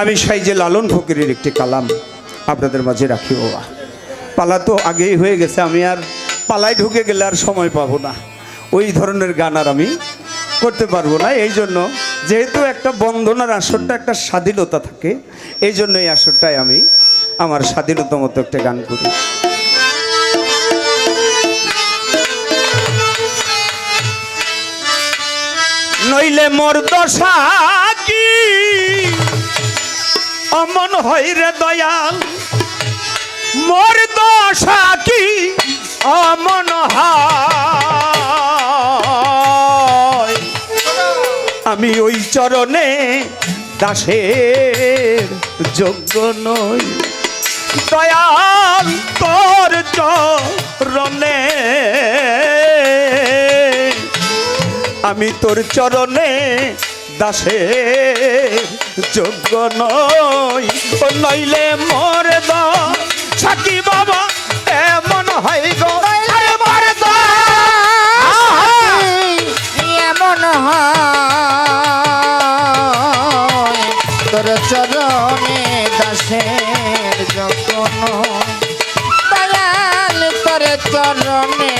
আমি সাইজে লালন ফকিরের একটি কালাম আপনাদের মাঝে রাখি বাবা। পালা তো আগেই হয়ে গেছে, আমি আর পালায় ঢুকে গেলে আর সময় পাবো না। ওই ধরনের গান আর আমি করতে পারব না, এই জন্য যেহেতু একটা বন্ধনার আসরটা একটা স্বাধীনতা থাকে, এই জন্য এই আসরটায় আমি আমার স্বাধীনতা মতো একটা গান করি। নইলে মোর দশা অমন হয় রে দয়াল। মোর দশা কি অমন আমি ওই চরণে দাসের যোগ্য নই। দয়াল, তোর চরণে আমি তোর চরণে দাসে যোগ্য নই। নইলে মোর দ সাকি বাবা এমন হয় গো। আরে মোর দ এমন হয়। তোর চরণে দাসের দয়াল তোর চরণে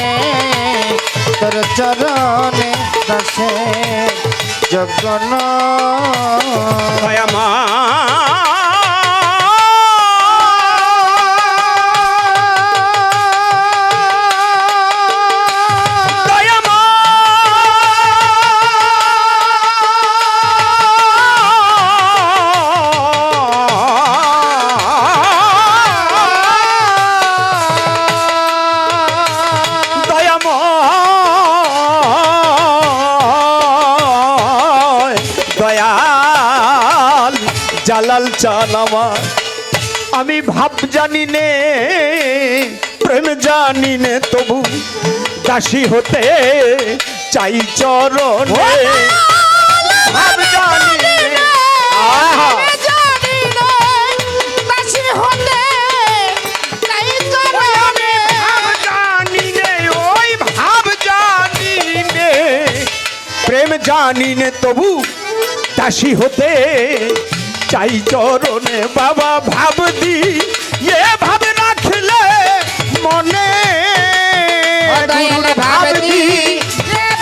তোর চরণে দাসের যখন জালাল চান আমার। আমি ভাব জানি নে প্রেম জানি নে তবু দাসী হতে চাই চরণে। ভাব জানি আহা জানি নে তবু দাসী হতে চাই চরণে বাবা ভাব দি এ ভাব রাখলে মনে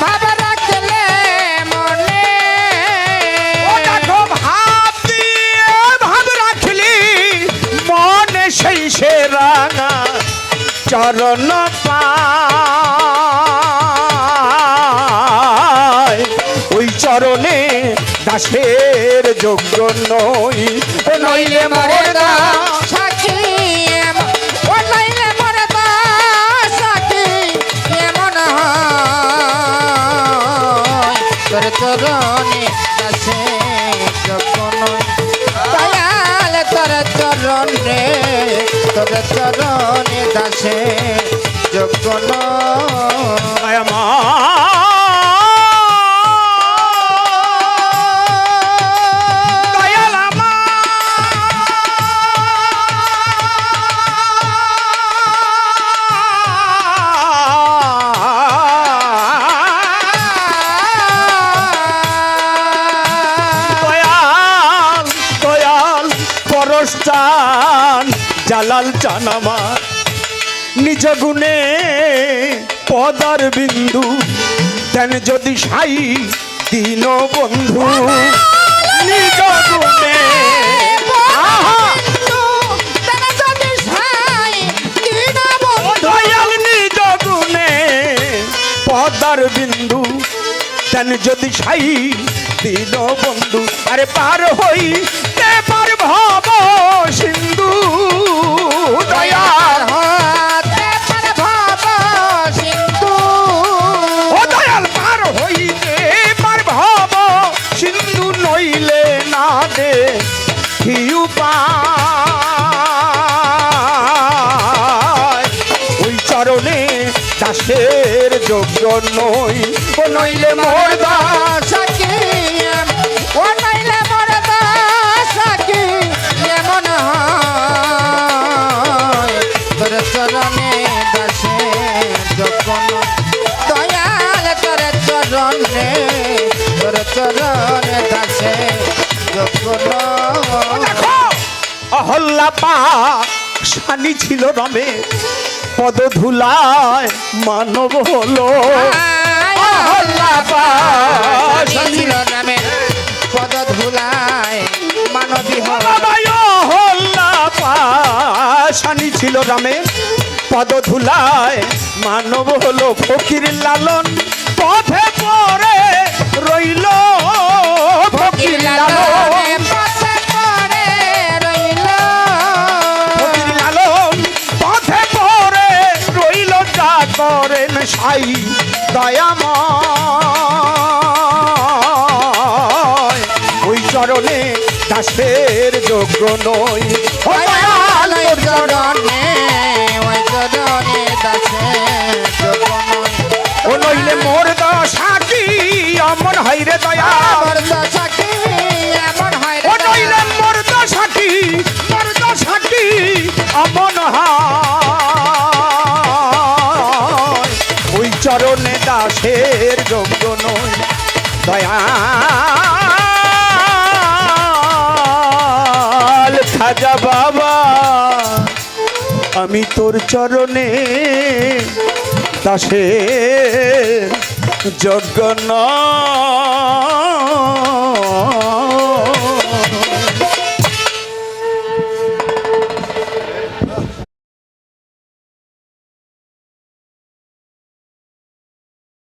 ভাব রাখলে মনে। ও দেখো ভাব দিয়ে ভাব রাখলি মনে সেই সে রাঙা চরণ ওই চরণে দাসের যোগ্য নই। নইলে মরে ও নাইলে মরে দা। সাক্ষী এমন তোর চরণে দাসে যখন দয়াল তোর চরণে তোর চরণে দাসে যখন দয়াল পরস্তান জালাল চান আমার নিজ গুণে পদার বিন্দু। দেন যদি সাই দিন বন্ধু নিজ গুণে পদার বিন্দু। দেন যদি সাই দিন বন্ধু। আরে পার হই ভব সিন্ধু দয়াল। হাতে পার ভাব সিন্ধু ও দয়াল, পার হইতে সিন্ধু নইলে না দে উপায় ওই চরণে যোগ্য নই। নইলে মোর দাস চরণে তোর চরণে দাসে যখন হল্লা পা সানি ছিল রমে পদ ধুলায় মানব হলো। হল্লা পা সানি ছিল নামের পদ ধুলায় মানবী হল। বাবায় হল্লা পা সানি ছিল রামে পদ ধুলায় মানব হলো। ফকির লালন করেন সাই দয়াময়। ওই চরণে দাসের যোগ্য নই। ওই চরণে ওই চরণে। দাসে যখন ও নইলে মোর দশাকি অমন হাইরে দয়া আমার দশাকি এমন হয় ও নইলে মোর দশাকি মোর দশাকি অমন দয়াল খাজা বাবা আমি তোর চরণে দাসের নয়।